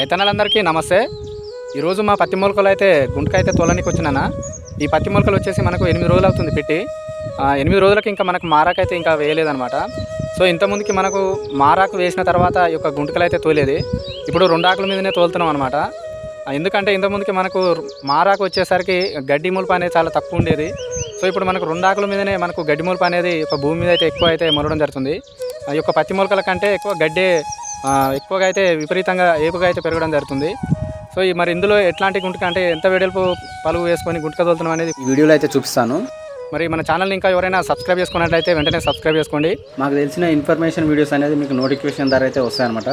రైతన్నలందరికీ నమస్తే. ఈరోజు మా పత్తి మొలకలు అయితే గుంటకైతే తోలనికి వచ్చినానా? ఈ పత్తి మొలకలు వచ్చేసి మనకు ఎనిమిది రోజులు అవుతుంది పెట్టి. ఎనిమిది రోజులకి ఇంకా మనకు మారాకైతే ఇంకా వేయలేదన్నమాట. సో ఇంతకుముందుకి మనకు మారాకు వేసిన తర్వాత ఈ యొక్క గుంటకలు అయితే తోలేది. ఇప్పుడు రెండు ఆకుల మీదనే తోలుతున్నాం అనమాట ఎందుకంటే ఇంతకుముందుకి మనకు మారాకు వచ్చేసరికి గడ్డి ములుపు అనేది చాలా తక్కువ ఉండేది. సో ఇప్పుడు మనకు రెండు ఆకుల మీదనే మనకు గడ్డి ములుపు అనేది ఒక భూమి మీద అయితే ఎక్కువ అయితే మొలడం జరుగుతుంది. ఆ యొక్క పత్తి మొలకల కంటే ఎక్కువ గడ్డే ఎక్కువగా అయితే విపరీతంగా ఏపుగా అయితే పెరగడం జరుగుతుంది. సో ఈ మరి ఇందులో ఎట్లాంటి గుంటక అంటే ఎంత వెడల్పు పలుగు వేసుకొని గుంటక తోలుతున్నాం అనేది ఈ వీడియోలో అయితే చూపిస్తాను. మరి మన ఛానల్ని ఇంకా ఎవరైనా సబ్స్క్రైబ్ చేసుకున్నట్లయితే వెంటనే సబ్స్క్రైబ్ చేసుకోండి. మాకు తెలిసిన ఇన్ఫర్మేషన్ వీడియోస్ అనేది మీకు నోటిఫికేషన్ ద్వారా అయితే వస్తాయన్నమాట.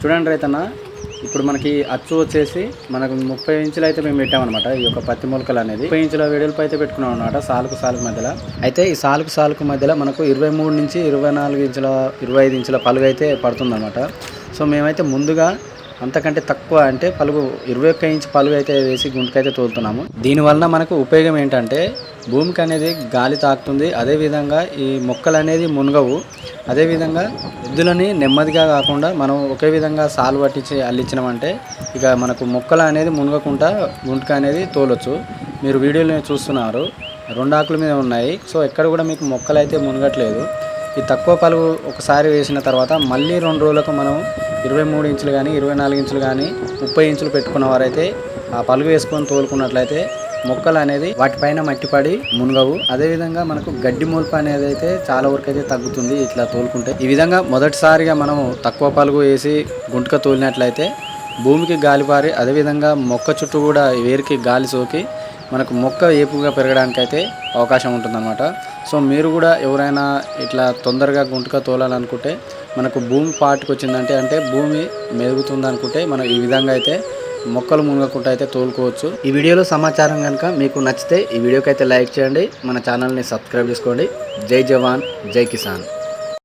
చూడండి రైతన్న ఇప్పుడు మనకి అచ్చు వచ్చేసి మనకు ముప్పై ఇంచులు అయితే మేము పెట్టామన్నమాట. ఈ యొక్క పత్తి మొలకలు అనేది ముప్పై ఇంచుల వెడల్పు అయితే పెట్టుకున్నాం అనమాట సాలుకు సాలుకు మధ్యలో. అయితే ఈ సాలుకు సాలుకు మధ్యలో మనకు ఇరవై మూడు నుంచి ఇరవై నాలుగు ఇంచుల ఇరవై ఐదు ఇంచుల పలుగు అయితే పడుతుందన్నమాట. సో మేమైతే ముందుగా అంతకంటే తక్కువ అంటే పలుగు ఇరవై ఒక్క ఇంచు పలుగు అయితే వేసి గుంటకైతే తోలుతున్నాము. దీనివల్ల మనకు ఉపయోగం ఏంటంటే భూమికి అనేది గాలి తాకుతుంది. అదేవిధంగా ఈ మొక్కలు అనేది మునగవు. అదేవిధంగా ఎద్దులని నెమ్మదిగా కాకుండా మనం ఒకే విధంగా సాలు పట్టించి అల్లించినామంటే ఇక మనకు మొక్కలు అనేది మునగకుండా గుంటక అనేది తోలొచ్చు. మీరు వీడియోలో చూస్తున్నారు. రెండు ఆకుల మీద ఉన్నాయి. సో ఎక్కడ కూడా మీకు మొక్కలు అయితే మునగట్లేదు. ఈ తక్కువ పలువు ఒకసారి వేసిన తర్వాత మళ్ళీ రెండు రోజులకు మనం ఇరవై మూడు ఇంచులు కానీ ఇరవై నాలుగు ఇంచులు కానీ ముప్పై ఇంచులు పెట్టుకున్న వారైతే ఆ పలుగు వేసుకొని తోలుకున్నట్లయితే మొక్కలు అనేది వాటిపైన మట్టిపడి మునగవు. అదేవిధంగా మనకు గడ్డి మూల్పు అనేది అయితే చాలా వరకు అయితే తగ్గుతుంది ఇట్లా తోలుకుంటే. ఈ విధంగా మొదటిసారిగా మనం తక్కువ పలుగు వేసి గుంటక తోలినట్లయితే భూమికి గాలిపారి అదేవిధంగా మొక్క చుట్టూ కూడా వేరికి గాలి సోకి మనకు మొక్క ఏపుగా పెరగడానికి అయితే అవకాశం ఉంటుందన్నమాట. సో మీరు కూడా ఎవరైనా ఇట్లా తొందరగా గుంటక తోలాలనుకుంటే మనకు భూమి పాటుకు వచ్చిందంటే అంటే భూమి మెరుగుతుంది అనుకుంటే మనం ఈ విధంగా అయితే మొక్కలు మునగకుండా అయితే తోలుకోవచ్చు. ఈ వీడియోలో సమాచారం కనుక మీకు నచ్చితే ఈ వీడియోకి అయితే లైక్ చేయండి. మన ఛానల్ని సబ్స్క్రైబ్ చేసుకోండి. జై జవాన్ జై కిసాన్.